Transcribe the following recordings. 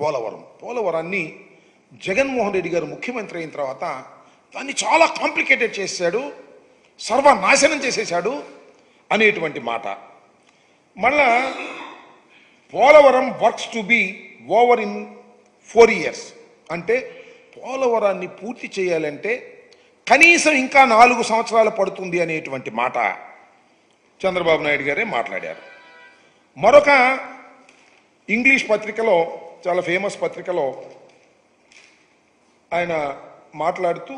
పోలవరం. పోలవరాన్ని జగన్మోహన్ రెడ్డి గారు ముఖ్యమంత్రి అయిన తర్వాత దాన్ని చాలా కాంప్లికేటెడ్ చేశాడు సర్వనాశనం చేసేశాడు అనేటువంటి మాట. మళ్ళా Polavaram works to be over in four years. అంటే పోలవరాన్ని పూర్తి చేయాలంటే కనీసం ఇంకా నాలుగు సంవత్సరాలు పడుతుంది అనేటువంటి మాట చంద్రబాబు నాయుడు గారే మాట్లాడారు. మరొక ఇంగ్లీష్ పత్రికలో చాలా ఫేమస్ పత్రికలో ఆయన మాట్లాడుతూ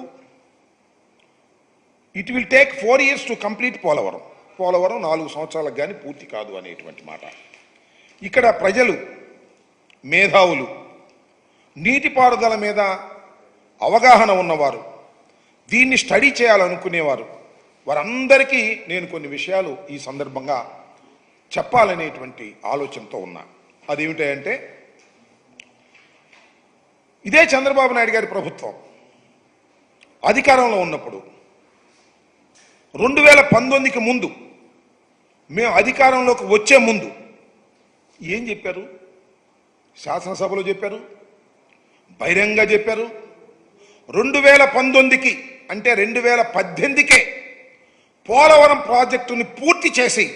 it will take four years to complete Polavaram. Polavaram నాలుగు సంవత్సరాలకు కానీ పూర్తి కాదు అనేటువంటి మాట. ఇక్కడ ప్రజలు మేధావులు నీటిపారుదల మీద అవగాహన ఉన్నవారు దీన్ని స్టడీ చేయాలనుకునేవారు వారందరికీ నేను కొన్ని విషయాలు ఈ సందర్భంగా చెప్పాలనేటువంటి ఆలోచనతో ఉన్నా. అదేమిటంటే ఇదే చంద్రబాబు నాయుడు గారి ప్రభుత్వం. అధికారంలో ఉన్నప్పుడు రెండు వేల పంతొమ్మిదికి ముందు మేము అధికారంలోకి వచ్చే ముందు ఏం చెప్పారు? శాసనసభలో చెప్పారు బహిరంగ చెప్పారు. రెండు వేల పంతొమ్మిదికి అంటే రెండు వేల పద్దెనిమిదికే పోలవరం ప్రాజెక్టుని పూర్తి చేసి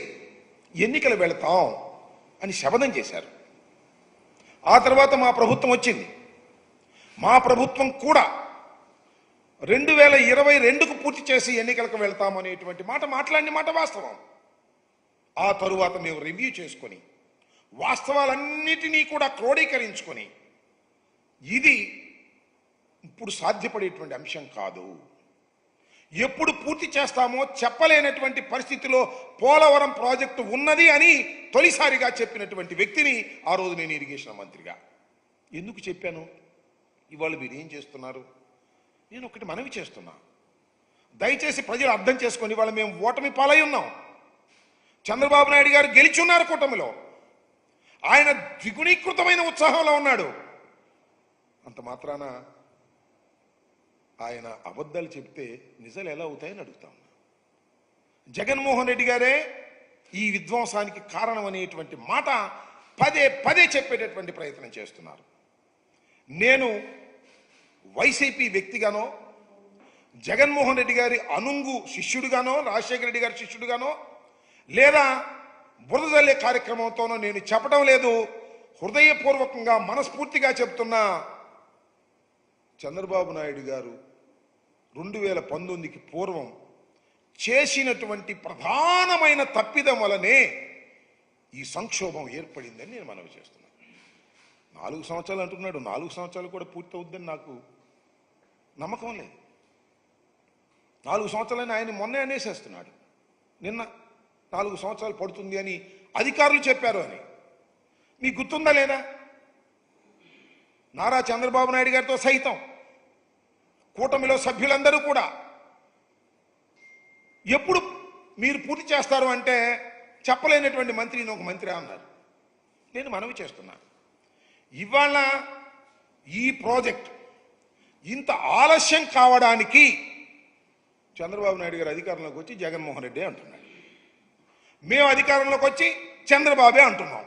ఎన్నికలు వెళతాం అని శపథం చేశారు. ఆ తర్వాత మా ప్రభుత్వం వచ్చింది. మా ప్రభుత్వం కూడా రెండు వేల ఇరవై రెండుకు పూర్తి చేసి ఎన్నికలకు వెళ్తామనేటువంటి మాట మాట్లాడిన మాట వాస్తవం. ఆ తరువాత మేము రివ్యూ చేసుకొని వాస్తవాలన్నిటినీ కూడా క్రోడీకరించుకొని ఇది ఇప్పుడు సాధ్యపడేటువంటి అంశం కాదు. ఎప్పుడు పూర్తి చేస్తామో చెప్పలేనటువంటి పరిస్థితిలో పోలవరం ప్రాజెక్టు ఉన్నది అని తొలిసారిగా చెప్పినటువంటి వ్యక్తిని ఆ రోజు నేను ఇరిగేషన్ మంత్రిగా. ఎందుకు చెప్పాను? ఇవాళ మీరు ఏం చేస్తున్నారు? నేను ఒకటి మనవి చేస్తున్నా. దయచేసి ప్రజలు అర్థం చేసుకొని ఇవాళ మేము ఓటమి పాలై ఉన్నాం. చంద్రబాబు నాయుడు గారు గెలిచి ఉన్నారు కూటమిలో. ఆయన ద్విగుణీకృతమైన ఉత్సాహంలో ఉన్నాడు. అంత మాత్రాన ఆయన అబద్ధాలు చెప్తే నిజాలు ఎలా అవుతాయని అడుగుతాం జగన్మోహన్ రెడ్డి గారే ఈ విధ్వంసానికి కారణం అనేటువంటి మాట పదే పదే చెప్పేటటువంటి ప్రయత్నం చేస్తున్నారు. నేను వైసీపీ వ్యక్తిగానో జగన్మోహన్ రెడ్డి గారి అనుంగు శిష్యుడిగానో రాజశేఖర రెడ్డి గారి శిష్యుడిగానో లేదా బురదల్లే కార్యక్రమంతోనో నేను చెప్పడం లేదు. హృదయపూర్వకంగా మనస్ఫూర్తిగా చెప్తున్నా చంద్రబాబు నాయుడు గారు రెండు వేల పంతొమ్మిదికి పూర్వం చేసినటువంటి ప్రధానమైన తప్పిదం వలనే ఈ సంక్షోభం ఏర్పడిందని నేను మనవి చేస్తున్నాను. నాలుగు సంవత్సరాలు అంటున్నాడు. నాలుగు సంవత్సరాలు కూడా పూర్తి అవుద్దని నాకు నమ్మకం లేదు. నాలుగు సంవత్సరాలని ఆయన మొన్నే అనేసేస్తున్నాడు. నిన్న నాలుగు సంవత్సరాలు పడుతుంది అని అధికారులు చెప్పారు అని. మీకు గుర్తుందా లేదా? నారా చంద్రబాబు నాయుడు గారితో సైతం కూటమిలో సభ్యులందరూ కూడా ఎప్పుడు మీరు పూర్తి చేస్తారు అంటే చెప్పలేనటువంటి మంత్రిని ఒక మంత్రి అన్నారు. నేను మనవి చేస్తున్నాను. ఇవాళ ఈ ప్రాజెక్ట్ ఇంత ఆలస్యం కావడానికి చంద్రబాబు నాయుడు గారు అధికారంలోకి వచ్చి జగన్మోహన్ రెడ్డి అంటున్నాడు. మేము అధికారంలోకి వచ్చి చంద్రబాబే అంటున్నాం.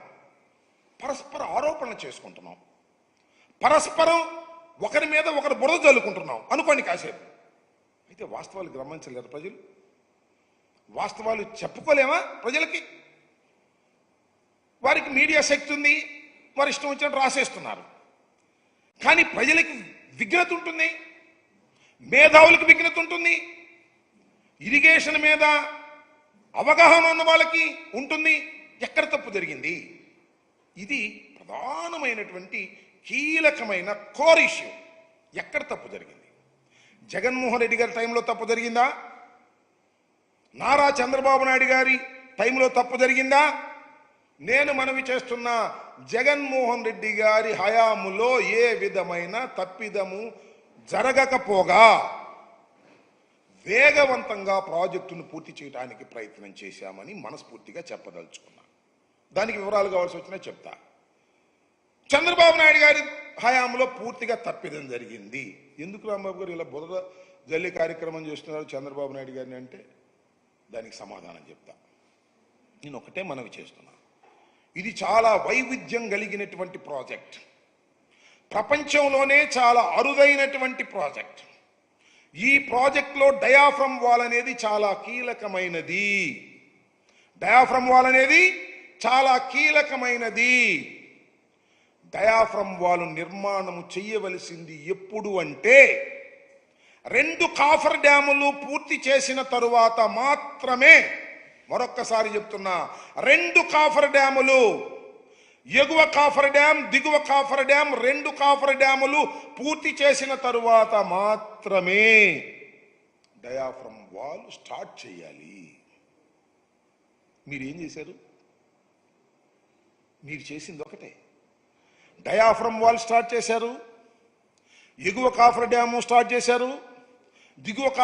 పరస్పర ఆరోపణలు చేసుకుంటున్నాం. పరస్పరం ఒకరి మీద ఒకరు బురద చల్లుకుంటున్నాం అనుకోండి కాసేపు. అయితే వాస్తవాలు గమనించలేరు ప్రజలు. వాస్తవాలు చెప్పుకోలేమా ప్రజలకి? వారికి మీడియా శక్తి ఉంది. వారు ఇష్టం వచ్చినట్టు రాసేస్తున్నారు. కానీ ప్రజలకు విఘ్నత ఉంటుంది. మేధావులకు విఘ్నత ఉంటుంది. ఇరిగేషన్ మీద అవగాహన ఉన్న వాళ్ళకి ఉంటుంది. ఎక్కడ తప్పు జరిగింది? ఇది ప్రధానమైనటువంటి కీలకమైన కోర్ ఇష్యూ ఎక్కడ తప్పు జరిగింది? జగన్మోహన్ రెడ్డి గారి టైంలో తప్పు జరిగిందా? నారా చంద్రబాబు నాయుడు గారి టైంలో తప్పు జరిగిందా? నేను మనవి చేస్తున్న జగన్మోహన్ రెడ్డి గారి హయాములో ఏ విధమైన తప్పిదము జరగకపోగా వేగవంతంగా ప్రాజెక్టును పూర్తి చేయడానికి ప్రయత్నం చేశామని మనస్ఫూర్తిగా చెప్పదలుచుకున్నా. దానికి వివరాలు కావాల్సి వచ్చినా చెప్తా. చంద్రబాబు నాయుడు గారి హయాంలో పూర్తిగా తప్పిదం జరిగింది. ఎందుకు రాంబాబు గారు ఇలా బురద జల్లి కార్యక్రమం చేస్తున్నారు చంద్రబాబు నాయుడు గారిని అంటే? దానికి సమాధానం చెప్తా. నేను ఒకటే మనవి చేస్తున్నాను ఇది చాలా వైవిధ్యం కలిగినటువంటి ప్రాజెక్ట్. ప్రపంచంలోనే చాలా అరుదైనటువంటి ప్రాజెక్ట్. ఈ ప్రాజెక్ట్లో డయాఫ్రమ్ వాల్ అనేది చాలా కీలకమైనది. డయాఫ్రమ్ వాల్ అనేది చాలా కీలకమైనది. డయాఫ్రమ్ వాల్ నిర్మాణము చేయవలసింది ఎప్పుడు అంటే రెండు కాఫర్ డ్యాములు పూర్తి చేసిన తరువాత మాత్రమే మరొక్కసారి చెప్తున్నా రెండు కాఫర్ డ్యాములు ఎగువ కాఫర్ డ్యామ్ దిగువ కాఫర్ డ్యామ్ రెండు కాఫర్ డ్యాములు పూర్తి చేసిన తరువాత మాత్రమే డయాఫ్రమ్ వాల్ స్టార్ట్ చేయాలి. మీరు ఏం చేశారు? మీరు చేసింది ఒకటే. డయాఫ్రమ్ వాల్ స్టార్ట్ చేశారు ఎగువ కాఫర్ డ్యాము స్టార్ట్ చేశారు దిగువ కా-